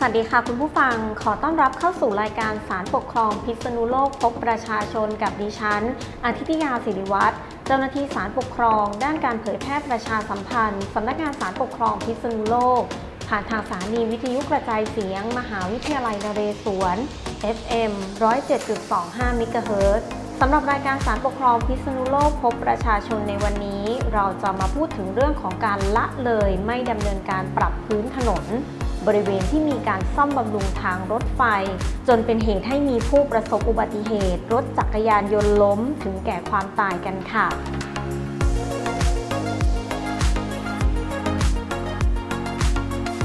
สวัสดีค่ะคุณผู้ฟังขอต้อนรับเข้าสู่รายการสารปกครองพิษณุโลกพบประชาชนกับดิฉันอาทิตยาศิริวัตรเจ้าหน้าที่สารปกครอง ด้านการเผยแพร่ประชาสัมพันธ์สำนักงานสารปกครองพิษณุโลก ผ่านทางสถานีวิทยุกระจายเสียง มหาวิทยาลัยนเรศวร FM 107.25มิกะเฮิรตซ์สำหรับรายการสารปกครองพิษณุโลกพบประชาชนในวันนี้ เราจะมาพูดถึงเรื่องของการละเลยไม่ดำเนินการปรับพื้นถนน บริเวณที่มีการซ่อมบำรุงทางรถไฟ จนเป็นเหตุให้มีผู้ประสบอุบัติเหตุ รถจักรยานยนต์ล้มถึงแก่ความตายกันค่ะ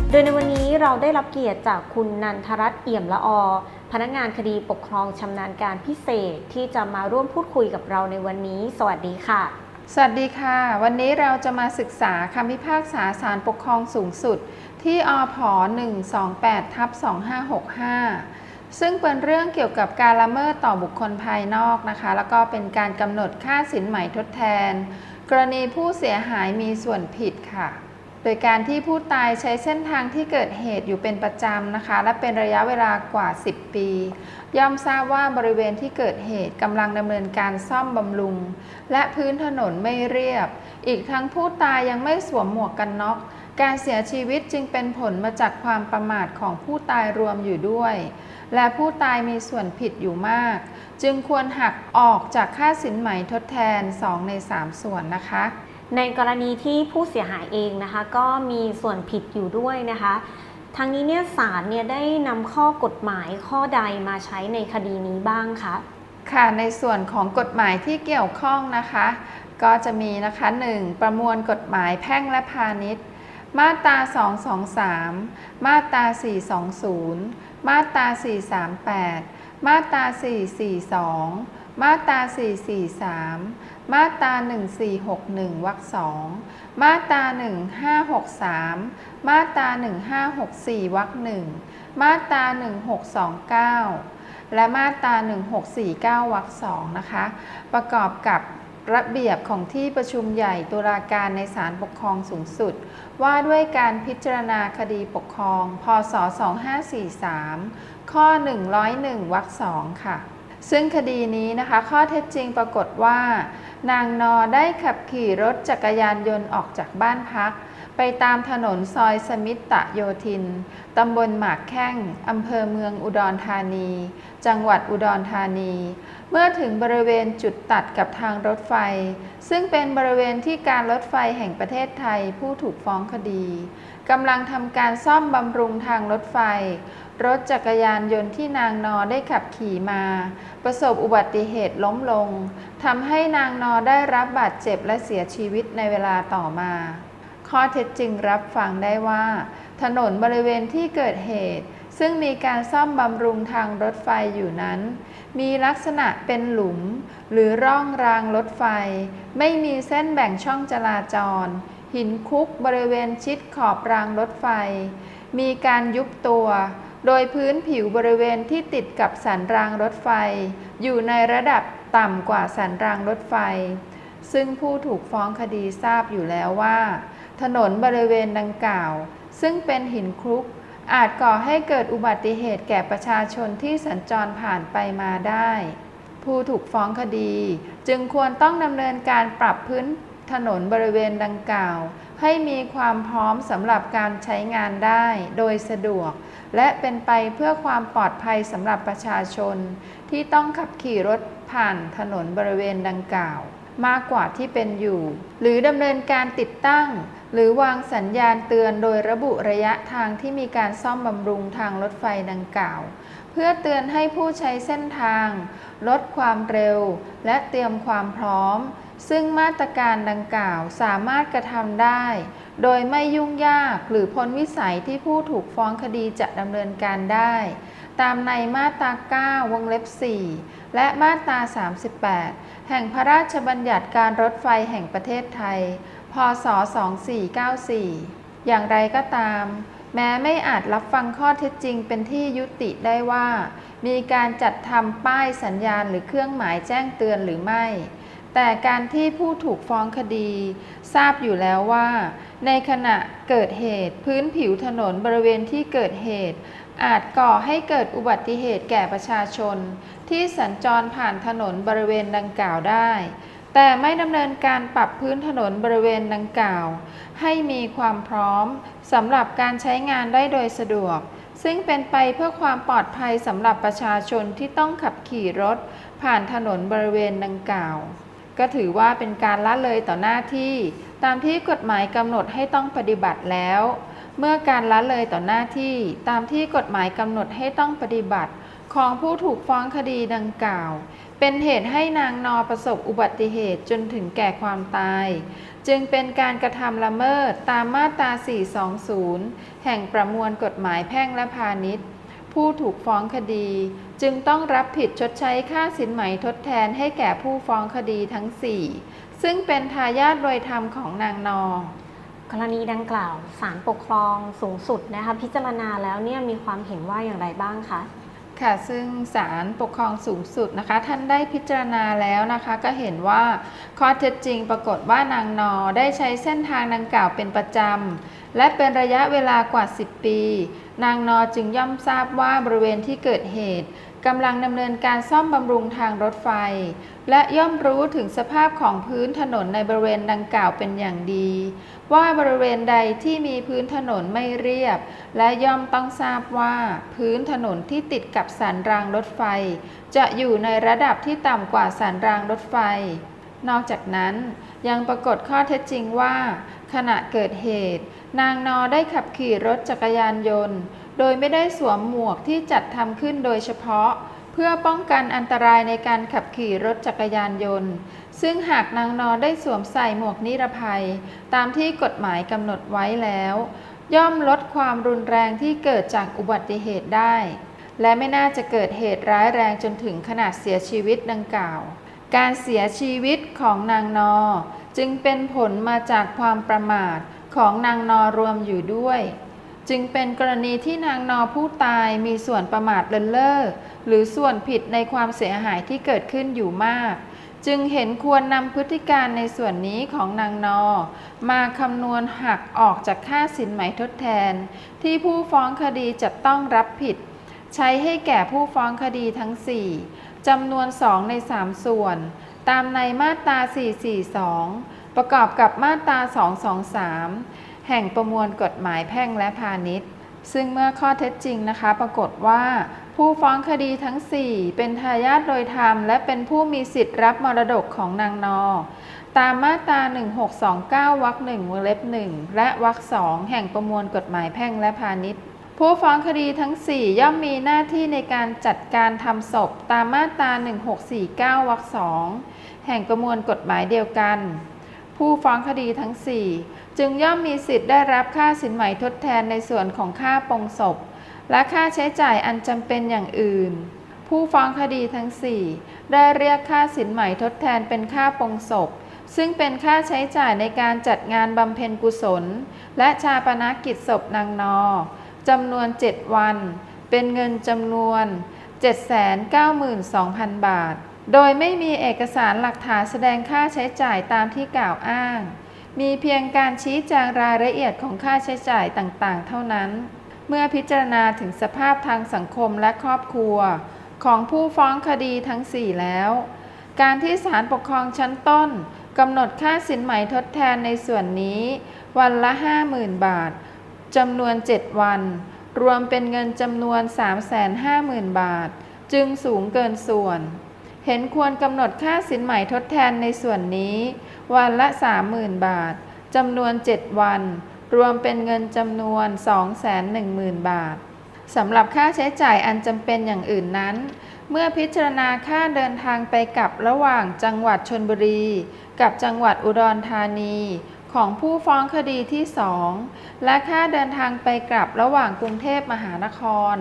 โดยในวันนี้เราได้รับเกียรติจากคุณนันทรัตน์เอี่ยมละอ พนักงานคดีปกครองชำนาญการพิเศษที่จะมาร่วมพูดคุยกับเราในวันนี้ สวัสดีค่ะ สวัสดีค่ะ วันนี้เราจะมาศึกษาคำพิพากษาศาลปกครองสูงสุด ที่อพ128ทับ2565 ซึ่งเป็นเรื่องเกี่ยวกับการละเมิดต่อบุคคลภายนอกนะคะ แล้วก็เป็นการกำหนดค่าสินใหม่ทดแทน กรณีผู้เสียหายมีส่วนผิดค่ะ โดยการที่ผู้ตายใช้เส้นทางที่เกิดเหตุอยู่เป็นประจำนะคะ และเป็นระยะเวลากว่า 10 ปี ย่อมทราบว่าบริเวณที่เกิดเหตุกำลังดำเนินการซ่อมบำรุง และพื้นถนนไม่เรียบ อีกทั้งผู้ตายยังไม่สวมหมวกกันน็อก การเสียชีวิตจึงเป็นผลมาจากความประมาทของผู้ตายรวมอยู่ด้วย และผู้ตายมีส่วนผิดอยู่มาก จึงควรหักออกจากค่าสินไหมทดแทน 2 ใน 3 ส่วนนะคะ ในกรณีที่ผู้เสียหายเองนะคะ ก็มีส่วนผิดอยู่ด้วยนะคะทางนี้เนี่ยศาลเนี่ยได้นำข้อกฎหมายข้อใดมาใช้ในคดีนี้บ้างคะค่ะในส่วนของกฎหมายที่เกี่ยวข้องนะคะ ก็จะมีนะคะ 1. ประมวลกฎหมายแพ่งและพาณิชย์ มาตรา 223 มาตรา 420 มาตรา 438 มาตรา 442 มาตรา 443 มาตรา 1461 วรรค2มาตรา 1563 มาตรา 1564 วรรค1มาตรา 1629 และมาตรา 1649 วรรค2นะคะ ประกอบกับ ระเบียบของที่ประชุมใหญ่ตุลาการในศาลปกครองสูงสุด ว่าด้วยการพิจารณาคดีปกครอง พศ 2543 ข้อ 101 วรรค2ค่ะ ซึ่งคดีนี้นะคะ ข้อเท็จจริงปรากฏว่า นางนอได้ขับขี่รถจักรยานยนต์ออกจากบ้านพัก ไปตามถนนซอยสมิตตะโยธิน ตำบลหมากแข้ง อำเภอเมืองอุดรธานี จังหวัดอุดรธานี เมื่อถึงบริเวณจุดตัดกับทางรถไฟ ซึ่งเป็นบริเวณที่การรถไฟแห่งประเทศไทยผู้ถูกฟ้องคดีกำลังทำการซ่อมบำรุงทางรถไฟ รถจักรยานยนต์ที่นางนอได้ขับขี่มา ประสบอุบัติเหตุล้มลงทำให้นางนอได้รับบาดเจ็บและเสียชีวิตในเวลาต่อมา ข้อเท็จจริงรับฟังได้ว่า ถนนบริเวณที่เกิดเหตุ ซึ่งมีการซ่อมบำรุงทางรถไฟอยู่นั้น มีลักษณะเป็นหลุม หรือร่องรางรถไฟ ไม่มีเส้นแบ่งช่องจราจร หินคุกบริเวณชิดขอบรางรถไฟ มีการยุบตัว โดยพื้นผิวบริเวณที่ติดกับสันรางรถไฟ อยู่ในระดับต่ำกว่าสันรางรถไฟซึ่งผู้ถูกฟ้องคดีทราบอยู่แล้วว่า ถนนบริเวณดังกล่าว ซึ่งเป็นหินคลุก อาจก่อให้เกิดอุบัติเหตุแก่ประชาชนที่สัญจรผ่านไปมาได้ ผู้ถูกฟ้องคดี จึงควรต้องดำเนินการปรับพื้นถนนบริเวณดังกล่าว ให้มีความพร้อมสำหรับการใช้งานได้โดยสะดวก และเป็นไปเพื่อความปลอดภัยสำหรับประชาชน ที่ต้องขับขี่รถผ่านถนนบริเวณดังกล่าว มากกว่าที่เป็นอยู่ หรือดำเนินการติดตั้ง หรือวางสัญญาณเตือนโดยระบุระยะทางที่มีการซ่อมบำรุงทางรถไฟดังกล่าว เพื่อเตือนให้ผู้ใช้เส้นทาง ลดความเร็ว และเตรียมความพร้อม ซึ่งมาตรการดังกล่าวสามารถกระทำได้ โดยไม่ยุ่งยากหรือพ้นวิสัยที่ผู้ถูกฟ้องคดีจะดำเนินการได้ ตามในมาตรา 9 วงเล็บ 4 และมาตรา 38 แห่งพระราชบัญญัติการรถไฟแห่งประเทศไทย พศ 2494 อย่างไรก็ตาม แม้ไม่อาจรับฟังข้อเท็จจริงเป็นที่ยุติได้ว่า มีการจัดทำป้ายสัญญาณหรือเครื่องหมายแจ้งเตือนหรือไม่ แต่การที่ผู้ถูกฟ้องคดี ทราบอยู่แล้วว่า ในขณะเกิดเหตุพื้นผิวถนนบริเวณที่เกิดเหตุ อาจก่อให้เกิดอุบัติเหตุแก่ประชาชน ที่สัญจรผ่านถนนบริเวณดังกล่าวได้ แต่ไม่ดำเนินการปรับพื้นถนนบริเวณดังกล่าว ให้มีความพร้อมสำหรับการใช้งานได้โดยสะดวก ซึ่งเป็นไปเพื่อความปลอดภัยสำหรับประชาชนที่ต้องขับขี่รถ ผ่านถนนบริเวณดังกล่าว ก็ถือว่าเป็นการละเลยต่อหน้าที่ ตามที่กฎหมายกำหนดให้ต้องปฏิบัติแล้ว เมื่อการละเลยต่อหน้าที่ ตามที่กฎหมายกำหนดให้ต้องปฏิบัติ ของผู้ถูกฟ้องคดีดังกล่าว เป็นเหตุให้นางนอประสบอุบัติเหตุจนถึงแก่ความตาย จึงเป็นการกระทำละเมิดตามมาตรา 420 แห่งประมวลกฎหมายแพ่งและพาณิชย์ ผู้ถูกฟ้องคดี จึงต้องรับผิดชดใช้ค่าสินไหมทดแทนให้แก่ผู้ฟ้องคดีทั้ง 4 ซึ่งเป็นทายาทโดยธรรมของนางนอกรณีดังกล่าวศาลปกครองสูงสุดนะคะพิจารณาแล้วเนี่ยมีความเห็นว่าอย่างไรบ้างคะ ค่ะซึ่งศาลปกครองสูงสุดนะคะ ท่านได้พิจารณาแล้วนะคะ ก็เห็นว่าข้อเท็จจริงปรากฏว่านางนอได้ใช้เส้นทางดังกล่าวเป็นประจำ และเป็นระยะเวลากว่า 10 ปี นางนอจึงย่อมทราบว่าบริเวณที่เกิดเหตุ กำลังดำเนินการซ่อมบำรุงทางรถไฟ และย่อมรู้ถึงสภาพของพื้นถนนในบริเวณดังกล่าวเป็นอย่างดี ว่าบริเวณใดที่มีพื้นถนนไม่เรียบ และย่อมต้องทราบว่า พื้นถนนที่ติดกับสันรางรถไฟ จะอยู่ในระดับที่ต่ำกว่าสันรางรถไฟ นอกจากนั้นยังปรากฏข้อเท็จจริงว่า ขณะเกิดเหตุ นางนอได้ขับขี่รถจักรยานยนต์ โดยไม่ได้สวมหมวกที่จัดทำขึ้นโดยเฉพาะ เพื่อป้องกันอันตรายในการขับขี่รถจักรยานยนต์ ซึ่งหากนางนอได้สวมใส่หมวกนิรภัย ตามที่กฎหมายกำหนดไว้แล้ว ย่อมลดความรุนแรงที่เกิดจากอุบัติเหตุได้ และไม่น่าจะเกิดเหตุร้ายแรงจนถึงขนาดเสียชีวิตดังกล่าว การเสียชีวิตของนางนอ จึงเป็นผลมาจากความประมาทของนางนอรวมอยู่ด้วย จึงเป็นกรณีที่นางนอผู้ตายมีส่วนประมาทเลินเล่อหรือส่วนผิดในความเสียหายที่เกิดขึ้นอยู่มาก จึงเห็นควรนำพฤติการในส่วนนี้ของนางนอ มาคำนวณหักออกจากค่าสินไหมทดแทน ที่ผู้ฟ้องคดีจะต้องรับผิด ใช้ให้แก่ผู้ฟ้องคดีทั้ง 4จำนวน 2 ใน 3 ส่วน ตามในมาตรา 442 ประกอบกับมาตรา 223 แห่งประมวลกฎหมายแพ่งและพาณิชย์ ซึ่งเมื่อข้อเท็จจริงนะคะ ปรากฏว่า ผู้ฟ้องคดีทั้ง 4 เป็นทายาทโดยธรรม และเป็นผู้มีสิทธิ์รับมรดกของนางนอ ตามมาตรา 1629วรรคหนึ่งวงเล็บหนึ่งและวรรคสองแห่งประมวลกฎหมายแพ่งและพาณิชย์ผู้ฟ้องคดีทั้ง 4 ย่อมมีหน้าที่ในการจัดการทำศพตามมาตรา 1649วรรคสองแห่งประมวลกฎหมายเดียวกัน ผู้ฟ้องคดีทั้ง 4 จึงย่อมมีสิทธิ์ได้รับค่าสินไหมทดแทนในส่วนของค่าปงศพ และค่าใช้จ่ายอันจำเป็นอย่างอื่น ผู้ฟ้องคดีทั้ง 4 ได้เรียกค่าสินไหมทดแทนเป็นค่าปงศพ ซึ่งเป็นค่าใช้จ่ายในการจัดงานบำเพ็ญกุศล และชาปนกิจศพนางนอจำนวน 7 วัน เป็นเงินจำนวน 792,000 บาท โดยไม่มีเอกสารหลักฐานแสดงค่าใช้จ่ายตามที่กล่าวอ้าง มีเพียงการชี้แจงรายละเอียดของค่าใช้จ่ายต่างๆ เท่านั้น เมื่อพิจารณาถึงสภาพทางสังคมและครอบครัว ของผู้ฟ้องคดีทั้ง 4 แล้ว การที่ศาลปกครองชั้นต้นกำหนดค่าสินไหมทดแทนในส่วนนี้ วันละ 50,000 บาทจำนวน 7 วัน รวมเป็นเงินจำนวน 350,000 บาท จึงสูงเกินส่วน เห็นควรกำหนดค่าสินไหมทดแทนในส่วนนี้ วันละ 30,000 บาท จำนวน 7 วัน รวมเป็นเงินจำนวน 210,000 บาท สำหรับค่าใช้จ่ายอันจำเป็นอย่างอื่นนั้น เมื่อพิจารณาค่าเดินทางไปกลับระหว่างจังหวัดชนบุรี กับจังหวัดอุดรธานีของผู้ฟ้องคดีที่ 2 และค่าเดินทางไปกลับระหว่างกรุงเทพมหานคร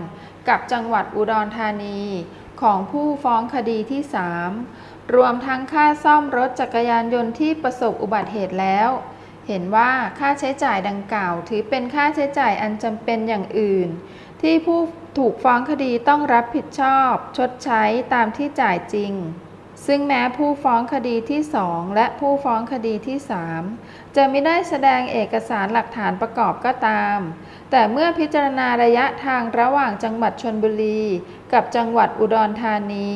กับจังหวัดอุดรธานี ของผู้ฟ้องคดีที่ 3 รวมทั้งค่าซ่อมรถจักรยานยนต์ที่ประสบอุบัติเหตุแล้ว เห็นว่าค่าใช้จ่ายดังกล่าว ถือเป็นค่าใช้จ่ายอันจำเป็นอย่างอื่น ที่ผู้ถูกฟ้องคดีต้องรับผิดชอบ ชดใช้ตามที่จ่ายจริง ซึ่งแม้ผู้ฟ้องคดีที่ 2 และผู้ฟ้องคดีที่ 3 จะไม่ได้แสดงเอกสารหลักฐานประกอบก็ตาม แต่เมื่อพิจารณาระยะทางระหว่างจังหวัดชนบุรี กับจังหวัดอุดรธานี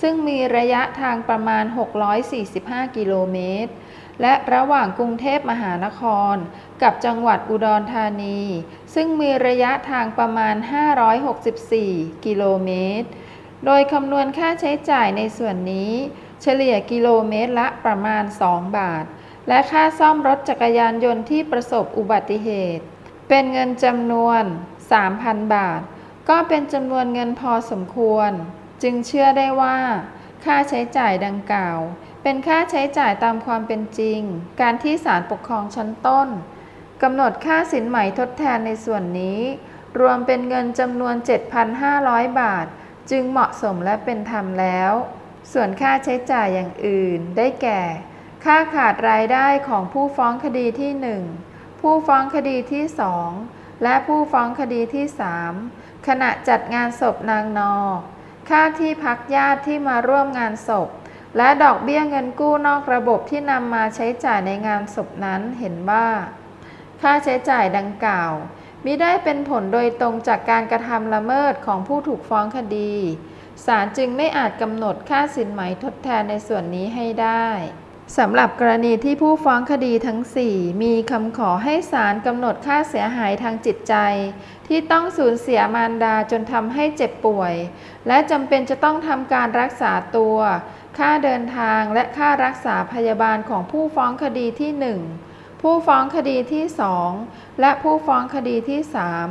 ซึ่งมีระยะทางประมาณ 645 กิโลเมตร และระหว่างกรุงเทพมหานคร กับจังหวัดอุดรธานี ซึ่งมีระยะทางประมาณ 564 กิโลเมตร โดยคำนวณค่าใช้จ่ายในส่วนนี้ เฉลี่ยกิโลเมตรละประมาณ 2 บาท และค่าซ่อมรถจักรยานยนต์ที่ประสบอุบัติเหตุ เป็นเงินจำนวน 3,000 บาท ก็เป็นจำนวนเงินพอสมควร จึงเชื่อได้ว่า ค่าใช้จ่ายดังกล่าว เป็นค่าใช้จ่ายตามความเป็นจริง การที่ศาลปกครองชั้นต้นกำหนดค่าสินใหม่ทดแทนในส่วนนี้ รวมเป็นเงินจำนวน 7,500 บาท จึงเหมาะสมและเป็นธรรมแล้ว ส่วนค่าใช้จ่ายอย่างอื่นได้แก่ ค่าขาดรายได้ของผู้ฟ้องคดีที่ 1 ผู้ฟ้องคดีที่2และผู้ฟ้องคดีที่3ขณะจัดงานศพนางนอ ค่าที่พักญาติที่มาร่วมงานศพ และดอกเบี้ยเงินกู้นอกระบบที่นำมาใช้จ่ายในงานศพนั้นเห็นว่า ค่าใช้จ่ายดังกล่าวมิได้เป็นผลโดยตรงจากการกระทำละเมิดของผู้ถูกฟ้องคดีศาลจึงไม่อาจกำหนดค่าสินไหมทดแทนในส่วนนี้ให้ได้ สำหรับกรณีที่ผู้ฟ้องคดีทั้ง 4 มีคำขอให้ศาลกำหนดค่าเสียหายทางจิตใจ ที่ต้องสูญเสียมารดาจนทำให้เจ็บป่วย และจำเป็นจะต้องทำการรักษาตัว ค่าเดินทางและค่ารักษาพยาบาลของผู้ฟ้องคดีที่ 1 ผู้ฟ้องคดีที่ 2 และผู้ฟ้องคดีที่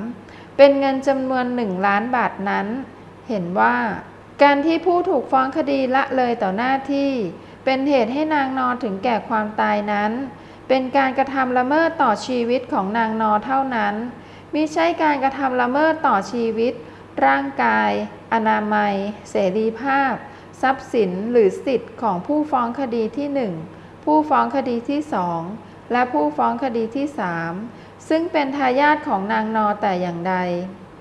3 เป็นเงินจำนวน 1 ล้านบาทนั้น เห็นว่า การที่ผู้ถูกฟ้องคดีละเลยต่อหน้าที่ เป็นเหตุให้นางนอถึงแก่ความตายนั้น เป็นการกระทำละเมิดต่อชีวิตของนางนอเท่านั้นมิใช่การกระทำละเมิดต่อชีวิต ร่างกาย อนามัย เสรีภาพ ทรัพย์สินหรือสิทธิ์ของผู้ฟ้องคดีที่ 1 ผู้ฟ้องคดีที่ 2 และผู้ฟ้องคดีที่ 3 ซึ่งเป็นทายาทของนางนอแต่อย่างใด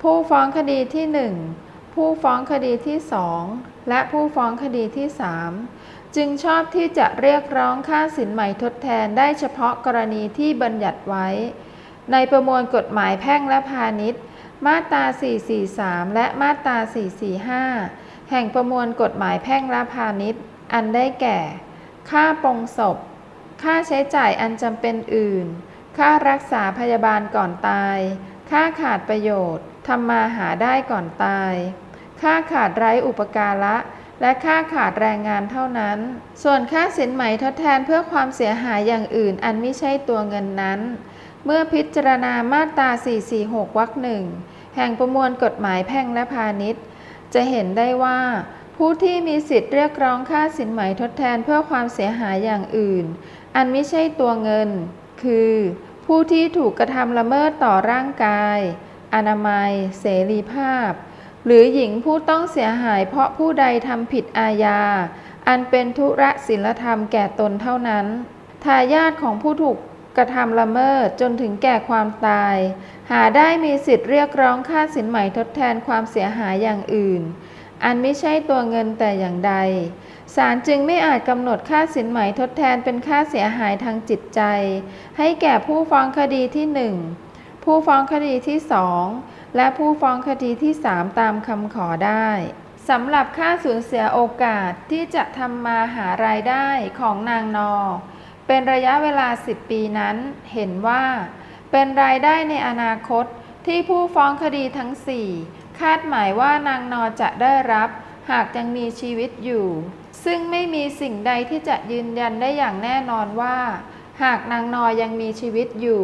ผู้ฟ้องคดีที่ 1 ผู้ฟ้องคดีที่2และผู้ฟ้องคดีที่3จึงชอบที่จะเรียกร้องค่าสินใหม่ทดแทนได้เฉพาะกรณีที่บัญญัติไว้ ในประมวลกฎหมายแพ่งและพาณิชย์ มาตรา 443 และมาตรา 445 แห่งประมวลกฎหมายแพ่งและพาณิชย์ อันได้แก่ ค่าปรงศพ ค่าใช้จ่ายอันจำเป็นอื่น ค่ารักษาพยาบาลก่อนตาย ค่าขาดประโยชน์ทำมาหาได้ก่อนตาย ค่าขาดไร้อุปการะ และค่าขาดแรงงานเท่านั้น ส่วนค่าสินไหมทดแทนเพื่อความเสียหายอย่างอื่นอันไม่ใช่ตัวเงินนั้น เมื่อพิจารณามาตรา 446 วรรคหนึ่งแห่งประมวลกฎหมายแพ่งและพาณิชย์ จะเห็นได้ว่า ผู้ที่มีสิทธิ์เรียกร้องค่าสินไหมทดแทนเพื่อความเสียหายอย่างอื่น อันไม่ใช่ตัวเงิน คือ ผู้ที่ถูกกระทำละเมิดต่อร่างกาย อนามัย เสรีภาพ หรือหญิงผู้ต้องเสียหายเพราะผู้ใดทำผิดอาญา อันเป็นทุระศิลธรรมแก่ตนเท่านั้น ทายาทของผู้ถูกกระทำละเมิดจนถึงแก่ความตาย หาได้มีสิทธิ์เรียกร้องค่าสินไหมทดแทนความเสียหายอย่างอื่น อันไม่ใช่ตัวเงินแต่อย่างใดศาลจึงไม่อาจกำหนดค่าสินไหมทดแทนเป็นค่าเสียหายทางจิตใจ ให้แก่ผู้ฟ้องคดีที่ 1 ผู้ฟ้องคดีที่ 2 และผู้ฟ้องคดีที่ 3 ตามคำขอได้สำหรับค่าสูญเสียโอกาสที่จะทำมาหารายได้ของนางนอ เป็นระยะเวลา 10 ปีนั้นเห็นว่า เป็นรายได้ในอนาคตที่ผู้ฟ้องคดีทั้ง 4 คาดหมายว่านางนอจะได้รับ หากยังมีชีวิตอยู่ ซึ่งไม่มีสิ่งใดที่จะยืนยันได้อย่างแน่นอนว่า หากนางนอยังมีชีวิตอยู่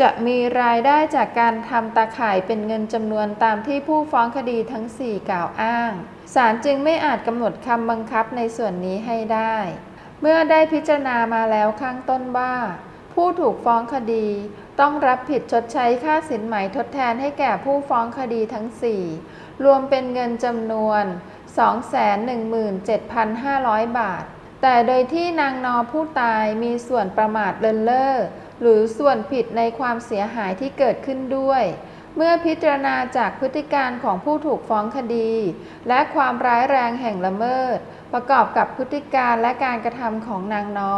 จะมีรายได้จากการทำตาข่ายเป็นเงินจำนวนตามที่ผู้ฟ้องคดีทั้ง 4 กล่าวอ้าง ศาลจึงไม่อาจกำหนดคำบังคับในส่วนนี้ให้ได้ เมื่อได้พิจารณามาแล้วข้างต้นว่า ผู้ถูกฟ้องคดี ต้องรับผิดชดใช้ค่าสินไหมทดแทนให้แก่ผู้ฟ้องคดีทั้ง 4 รวมเป็นเงินจำนวน 217,500 บาท แต่โดยที่นางนอผู้ตายมีส่วนประมาทเลินเล่อ หรือส่วนผิดในความเสียหายที่เกิดขึ้นด้วย เมื่อพิจารณาจากพฤติการของผู้ถูกฟ้องคดี และความร้ายแรงแห่งละเมิด ประกอบกับพฤติการและการกระทำของนางนอ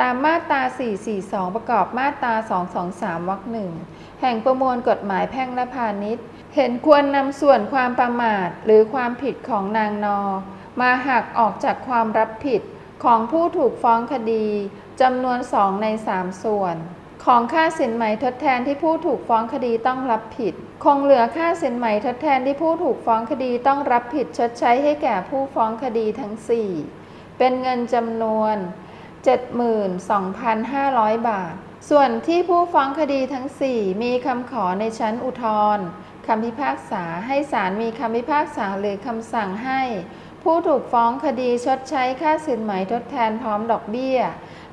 ตามมาตรา 442 ประกอบมาตรา 223 วรรคหนึ่งแห่งประมวลกฎหมายแพ่งและพาณิชย์ เห็นควรนำส่วนความประมาทหรือความผิดของนางนอ มาหักออกจากความรับผิด ของผู้ถูกฟ้องคดีจำนวน2ใน3ส่วน ของค่าสินไหมทดแทนที่ผู้ถูกฟ้องคดีต้องรับผิด คงเหลือค่าสินไหมทดแทนที่ผู้ถูกฟ้องคดีต้องรับผิดชดใช้ให้แก่ผู้ฟ้องคดีทั้ง 4 เป็นเงินจำนวน 72,500 บาท ส่วนที่ผู้ฟ้องคดีทั้ง 4 มีคำขอในชั้นอุทธรณ์คำพิพากษาให้ศาลมีคำพิพากษาหรือคำสั่งให้ ผู้ถูกฟ้องคดีชดใช้ค่าสินไหมทดแทนพร้อมดอกเบี้ย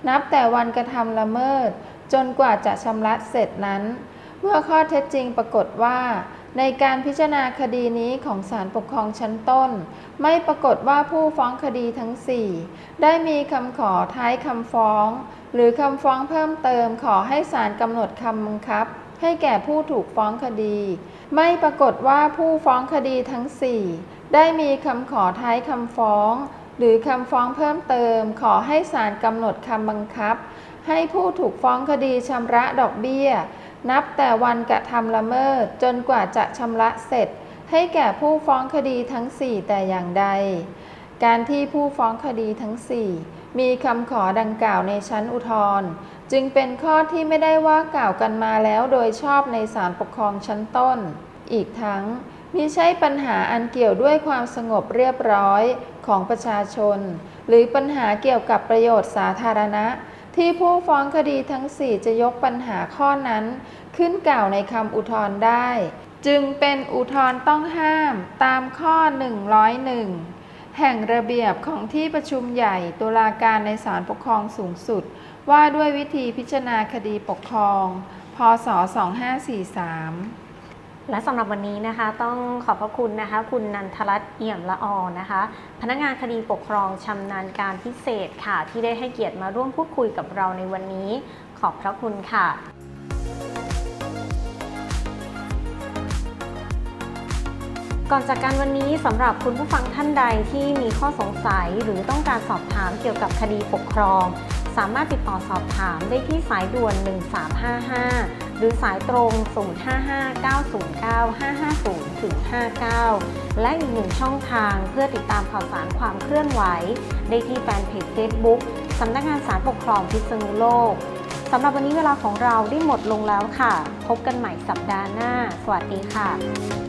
นับแต่วันกระทำละเมิด จนกว่าจะชำระเสร็จนั้น เมื่อข้อเท็จจริงปรากฏว่า ในการพิจารณาคดีนี้ของศาลปกครองชั้นต้น ไม่ปรากฏว่าผู้ฟ้องคดีทั้ง 4 ได้มีคำขอท้ายคำฟ้อง หรือคำฟ้องเพิ่มเติมขอให้ศาลกำหนดคำบังคับ ให้แก่ผู้ถูกฟ้องคดี ไม่ปรากฏว่าผู้ฟ้องคดีทั้ง 4 ได้มีคำขอท้ายคำฟ้อง หรือคำฟ้องเพิ่มเติม ขอให้ศาลกำหนดคำบังคับ ให้ผู้ถูกฟ้องคดีชำระดอกเบี้ย นับแต่วันกระทำละเมิดจนกว่าจะชำระเสร็จ ให้แก่ผู้ฟ้องคดีทั้ง 4 แต่อย่างใด การที่ผู้ฟ้องคดีทั้ง 4 มีคำขอดังกล่าวในชั้นอุทธรณ์จึงเป็นข้อที่ไม่ได้ว่ากล่าวกันมาแล้วโดยชอบในศาลปกครองชั้นต้น อีกทั้ง มิใช่ปัญหาอันเกี่ยวด้วยความสงบเรียบร้อยของประชาชน หรือปัญหาเกี่ยวกับประโยชน์สาธารณะ ที่ผู้ฟ้องคดีทั้ง4จะยกปัญหาข้อนั้น ขึ้นกล่าวในคำอุทธรณ์ได้ จึงเป็นอุทธรณ์ต้องห้ามตามข้อ 101 แห่งระเบียบของที่ประชุมใหญ่ตุลาการในศาลปกครองสูงสุด ว่าด้วยวิธีพิจารณาคดีปกครอง พศ 2543 และสำหรับวันนี้นะคะต้องขอบพระคุณนะคะ คุณนันทรัตน์เอี่ยมละออนะคะ พนักงานคดีปกครองชำนาญการพิเศษค่ะ ที่ได้ให้เกียรติมาร่วมพูดคุยกับเราในวันนี้ ขอบพระคุณค่ะก่อนจากการวันนี้สำหรับคุณผู้ฟังท่านใดที่มีข้อสงสัยหรือต้องการสอบถามเกี่ยวกับคดีปกครอง สามารถติดต่อสอบถามได้ที่สายด่วน 1355 หรือสายตรง 055-909-550ถึง59 และอีกหนึ่งช่องทางเพื่อติดตามข่าวสารความเคลื่อนไหว ได้ที่แฟนเพจ Facebook สำนักงานศาลปกครองพิษณุโลกสำหรับวันนี้เวลาของเราได้หมดลงแล้วค่ะ พบกันใหม่สัปดาห์หน้า สวัสดีค่ะ